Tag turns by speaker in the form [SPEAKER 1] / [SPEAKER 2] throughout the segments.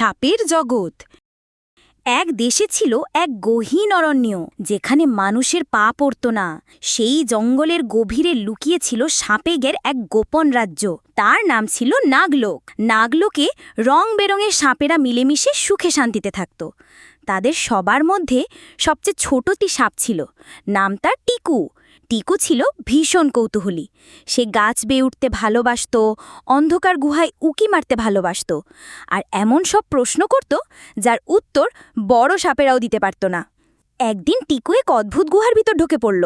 [SPEAKER 1] সাপের জগৎ। এক দেশে ছিল এক গহীন অরণ্য, যেখানে মানুষের পা পড়ত না। সেই জঙ্গলের গভীরে লুকিয়ে ছিল সাপেগের এক গোপন রাজ্য। তার নাম ছিল নাগলোক। নাগলোকে রং বেরঙের সাপেরা মিলেমিশে সুখে শান্তিতে থাকত। তাদের সবার মধ্যে সবচেয়ে ছোটটি সাপ ছিল। নাম তার টিকু। টিকু ছিল ভীষণ কৌতূহলী। সে গাছ বেয়ে উঠতে ভালোবাসত, অন্ধকার গুহায় উকি মারতে ভালোবাসত আর এমন সব প্রশ্ন করত যার উত্তর বড় সাপেরাও দিতে পারত না। একদিন টিকু এক অদ্ভুত গুহার ভিতর ঢুকে পড়ল।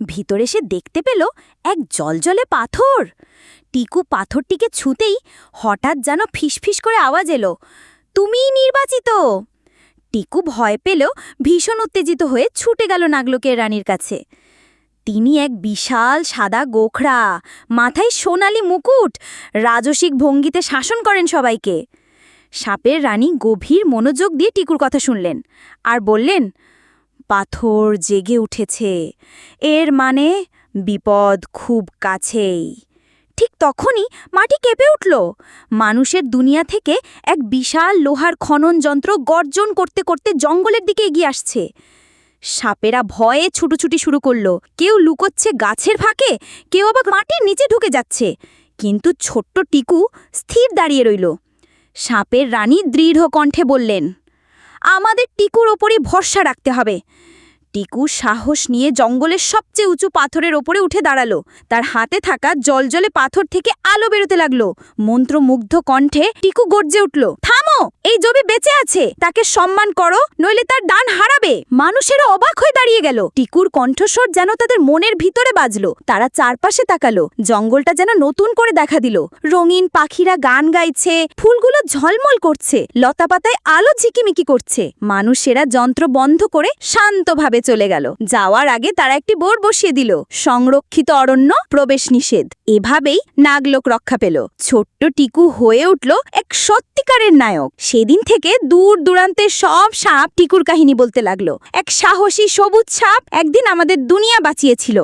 [SPEAKER 1] ভিতরে সে দেখতে পেল এক জলজলে পাথর। টিকু পাথরটিকে ছুঁতেই হঠাৎ যেন ফিসফিস করে আওয়াজ এলো, তুমিই নির্বাচিত! টিকু ভয় পেলেও ভীষণ উত্তেজিত হয়ে ছুটে গেল নাগলোকের রানীর কাছে। তিনি এক বিশাল সাদা গোখরা, মাথায় সোনালি মুকুট, রাজসিক ভঙ্গিতে শাসন করেন সবাইকে। সাপের রানী গভীর মনোযোগ দিয়ে টিকুর কথা শুনলেন আর বললেন, পাথর জেগে উঠেছে। এর মানে বিপদ খুব কাছেই। ঠিক তখনই মাটি কেঁপে উঠল। মানুষের দুনিয়া থেকে এক বিশাল লোহার খনন যন্ত্র গর্জন করতে করতে জঙ্গলের দিকে এগিয়ে আসছে। সাপেরা ভয়ে ছুটোছুটি শুরু করল। কেউ লুকোচ্ছে গাছের ফাঁকে, কেউ আবার মাটির নিচে ঢুকে যাচ্ছে। কিন্তু ছোট্ট টিকু স্থির দাঁড়িয়ে রইল। সাপের রানী দৃঢ় কণ্ঠে বললেন, আমাদের টিকুর ওপরই ভরসা রাখতে হবে। টিকু সাহস নিয়ে জঙ্গলের সবচেয়ে উঁচু পাথরের ওপরে উঠে দাঁড়াল। তার হাতে থাকা জলজলে পাথর থেকে আলো বেরোতে লাগল। মন্ত্রমুগ্ধ কণ্ঠে টিকু গর্জে উঠল, থামো! এই জবি বেঁচে আছে। তাকে সম্মান করো, নইলে তার ডান হারাবে। মানুষেরা অবাক হয়ে দাঁড়িয়ে গেল। টিকুর কণ্ঠস্বর যেন তাদের মনের ভিতরে বাজলো। তারা চারপাশে তাকালো। জঙ্গলটা যেন নতুন করে দেখা দিল। রঙিন পাখিরা গান গাইছে, ফুলগুলো ঝলমল করছে, লতাপাতায় আলো ঝিকিমিকি করছে। মানুষেরা যন্ত্র বন্ধ করে শান্তভাবে চলে গেল। যাওয়ার আগে তারা একটি বোর্ড বসিয়ে দিল। সংরক্ষিত অরণ্য, প্রবেশ নিষেধ। এভাবেই নাগলোক রক্ষা পেল। ছোট্ট টিকু হয়ে উঠল এক সত্যিকারের নায়ক। সেদিন থেকে দূর দূরান্তের সব সাপ টিকুর কাহিনী বলতে লাগল। এক সাহসী সবুজ সাপ একদিন আমাদের দুনিয়া বাঁচিয়েছিল।